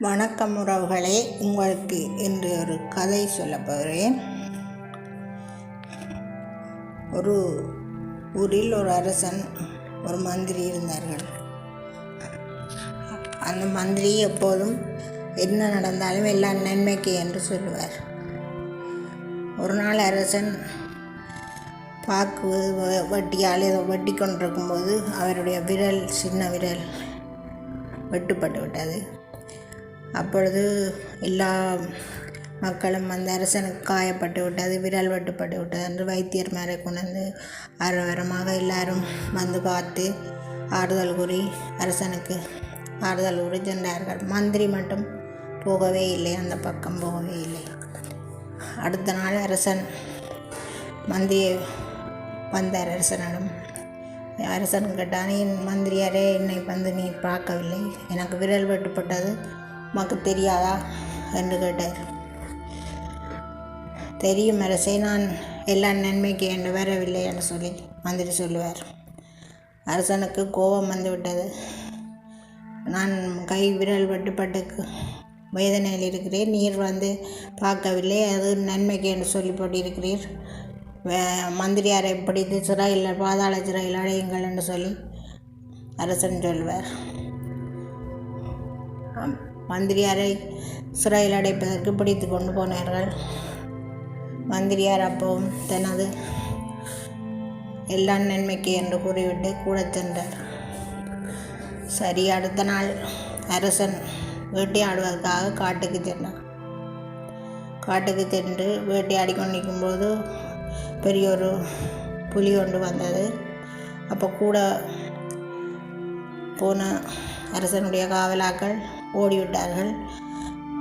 வணக்கம் உறவுகளே உங்களுக்கு என்று ஒரு கதை சொல்ல போகிறேன். ஒரு ஊரில் ஒரு அரசன் ஒரு மந்திரி இருந்தார்கள். அந்த மந்திரி எப்போதும் என்ன நடந்தாலும் எல்லா நன்மைக்கு என்று சொல்லுவார். ஒரு நாள் அரசன் பாக்கு வட்டியால் ஏதோ வெட்டி கொண்டிருக்கும்போது அவருடைய விரல் சின்ன விரல் வெட்டுப்பட்டு விட்டது. அப்பொழுது எல்லா மக்களும் அந்த அரசனுக்கு காயப்பட்டு விட்டது விரல் வெட்டுப்பட்டு விட்டது என்று வைத்தியர் மேலே கொண்டு வந்து ஆரவரமாக எல்லாரும் வந்து பார்த்து ஆறுதல் கூறி அரசனுக்கு ஆறுதல் கூறி சென்றார்கள். மந்திரி மட்டும் போகவே இல்லை அந்த பக்கம் போகவே இல்லை. அடுத்த நாள் அரசன் மந்திரியை வந்தார். அரசனிடம் அரசன் கேட்டானே என் மந்திரியாரே என்னை வந்து நீ பார்க்கவில்லை. எனக்கு விரல் வெட்டுப்பட்டது. உமக்கு தெரியாதா? என்று கேட்டார். தெரியும் அரசே நான் எல்லா நன்மைக்கு என்று வரவில்லை என்று சொல்லி மந்திரி சொல்லுவார். அரசனுக்கு கோபம் வந்துவிட்டது. நான் கை விரல் வெட்டுப்பட்டு வேதனையில் இருக்கிறேன். நீர் வந்து பார்க்கவில்லை. அது நன்மைக்கு என்று சொல்லி போட்டிருக்கிறீர் வே- மந்திரியாரை பிடித்து சிறையில் பாதாள சிறையில் அடையுங்கள் என்று சொல்லி அரசன் சொல்வார். ஆம், மந்திரியாரை சிறையில் அடைப்பதற்கு பிடித்து கொண்டு போனார்கள். மந்திரியார் அப்பவும் தனது எல்லா நன்மைக்கு என்று கூறிவிட்டு கூட சென்றார். சரி அடுத்த நாள் அரசன் வேட்டையாடுவதற்காக காட்டுக்கு சென்றார் காட்டுக்கு சென்று வேட்டையாடி கொண்டிருக்கும்போது பெரிய ஒரு புலி ஒன்று வந்தது. அப்போ கூட போன அரசனுடைய காவலாக்கள் ஓடிவிட்டார்கள்.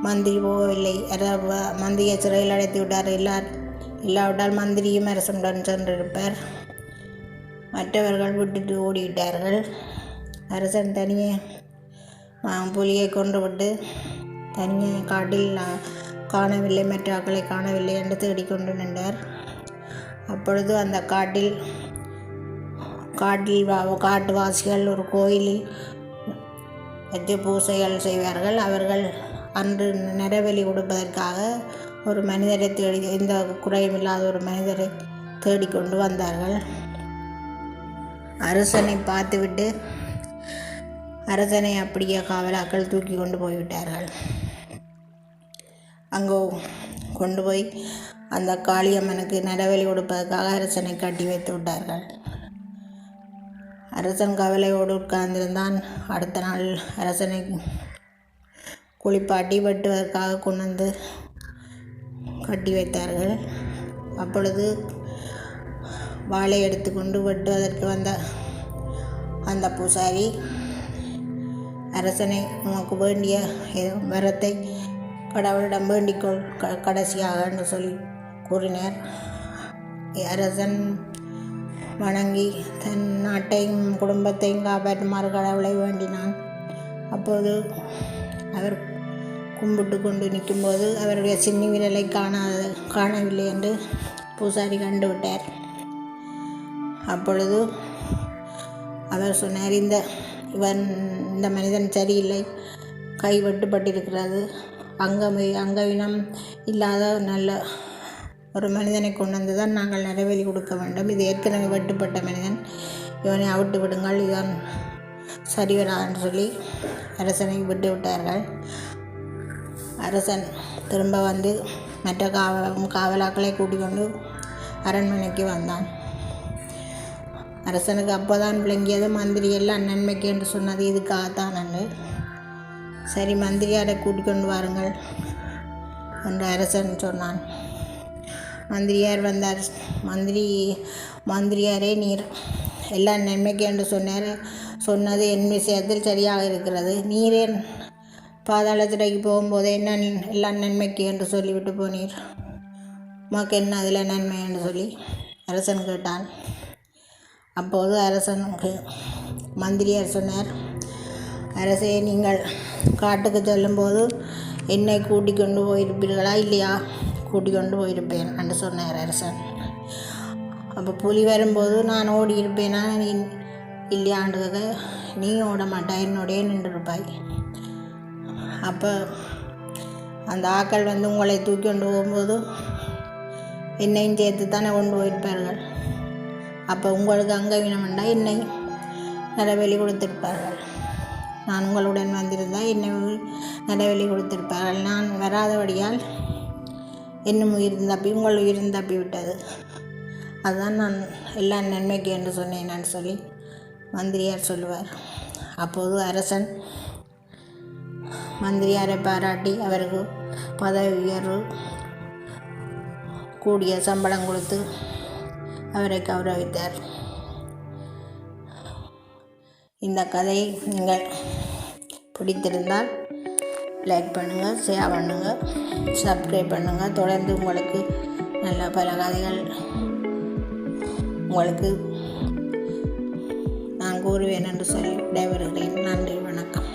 மந்திரி போகவில்லை. மந்திரியை சிறையில் அடைத்து விட்டார் எல்லார் இல்லாவிட்டால் மந்திரியும் அரசனுடன் சென்றிருப்பார். மற்றவர்கள் விட்டுட்டு ஓடிவிட்டார்கள். அரசன் தனியே புலியை கொன்று விட்டு தனியே காட்டில் காணவில்லை. மற்ற ஆக்களை காணவில்லை என்று தேடிக்கொண்டு நின்றார். அப்பொழுது அந்த காட்டில் காட்டில் காட்டுவாசிகள் ஒரு கோயிலில் வச்சு பூசைகள் செய்வார்கள். அவர்கள் அன்று நிறவெளி கொடுப்பதற்காக ஒரு மனிதரை தேடி எந்த குறையும் இல்லாத ஒரு மனிதரை தேடிக்கொண்டு வந்தார்கள். அரசனை பார்த்துவிட்டு அரசனை அப்படியே காவலாக்கள் தூக்கி கொண்டு போய்விட்டார்கள். அங்கோ கொண்டு போய் அந்த காளியம்மனுக்கு நரபலி கொடுப்பதற்காக அரசனை கட்டி வைத்து விட்டார்கள். அரசன் கவலையோடு உட்கார்ந்திருந்தான். அடுத்த நாள் அரசனை குளிப்பாட்டி வெட்டுவதற்காக கொண்டு வந்து கட்டி வைத்தார்கள். அப்பொழுது வாளை எடுத்துக்கொண்டு வெட்டுவதற்கு வந்த அந்த பூசாரி அரசனை உனக்கு வேண்டிய ஏதோ வரத்தை கடவுளிடம் வேண்டிக்கொள் க கடைசியாக என்று சொல்லி கூறினார். அரசன் வணங்கி தன் நாட்டையும் குடும்பத்தையும் காப்பாற்றுமாறு கடவுளை வேண்டினான். அப்போது அவர் கும்பிட்டு கொண்டு நிற்கும்போது அவருடைய சின்ன விரலை காணாத காணவில்லை என்று பூசாரி கண்டுவிட்டார். அப்பொழுது அவர் சொன்னார் இந்த இவன் இந்த மனிதன் சரியில்லை. கை வெட்டுப்பட்டிருக்கிறது. அங்கமை அங்கவினம் இல்லாத நல்ல ஒரு மனிதனை கொண்டு வந்து தான் நாங்கள் நிறைவேறி கொடுக்க வேண்டும். இது ஏற்கனவே வெட்டுப்பட்ட மனிதன். இவனை அவிட்டு விடுங்கள் இதான் சரி வராதுன்னு சொல்லி அரசனை விட்டு விட்டார்கள் அரசன் திரும்ப வந்து மற்ற காவ காவலாக்களை கூட்டிக்கொண்டு அரண்மனைக்கு வந்தான். அரசனுக்கு அப்போதான் விளங்கியது மந்திரி எல்லாம் நன்மைக்கு என்று சொன்னது இதுக்காகத்தான் அன்று சரி மந்திரியாரை கூட்டிக்கொண்டு வாருங்கள் என்று அரசன் சொன்னான். மந்திரியார் வந்தார். மந்திரி மந்திரியாரே நீர். எல்லாம் நன்மைக்கு என்று சொன்னார். சொன்னது என் விஷயத்தில் சரியாக இருக்கிறது. நீரே பாதாள சிறைக்கு போகும்போது என்ன நீ- எல்லாம் நன்மைக்கு என்று சொல்லிவிட்டு போனீர்? உமக்கு என்ன அதில் நன்மை என்று சொல்லி அரசன் கேட்டான். அப்போது அரசனுக்கு மந்திரியார் சொன்னார் அரசே நீங்கள் காட்டுக்கு செல்லும்போது என்னை கூட்டிக் கொண்டு போயிருப்பீர்களா இல்லையா? கூட்டிக்கொண்டு போயிருப்பேன் என்று சொன்னார் அரசன். அப்போ புலி வரும்போது நான் ஓடி இருப்பேனா நீ இல்லையாண்டு நீ ஓட மாட்டாய் என்னோடய நின்றுருப்பாய். அப்போ அந்த ஆக்கள் வந்து உங்களை தூக்கி கொண்டு போகும்போது என்னையும் சேர்த்து தானே கொண்டு போயிருப்பார்கள். அப்போ உங்களுக்கு அங்கவீனம்ண்டா என்னை நரவெளி கொடுத்திருப்பார்கள். நான் உங்களுடன் வந்திருந்தால் என்னை நரவெளி கொடுத்திருப்பார்கள். நான் வராதபடியால் என்னும் உயிர் தப்பி உங்கள் உயிர் தப்பி விட்டது. அதுதான் நான் எல்லாம் நன்மைக்கு என்று சொன்னேன் நான் சொல்லி மந்திரியார் சொல்லுவார். அப்போது அரசன் மந்திரியாரை பாராட்டி அவருக்கு பதவி உயர்வு கூடிய சம்பளம் கொடுத்து அவரை கௌரவித்தார். இந்த கதையை நீங்கள் பிடித்திருந்தால் லைக் பண்ணுங்கள் ஷேர் பண்ணுங்கள் சப்ஸ்கிரைப் பண்ணுங்கள் தொடர்ந்து உங்களுக்கு நல்ல பல கதைகள் உங்களுக்கு நான் கூறுவேன் என்று சொல்லி விடைபெறுகிறேன். நன்றி வணக்கம்.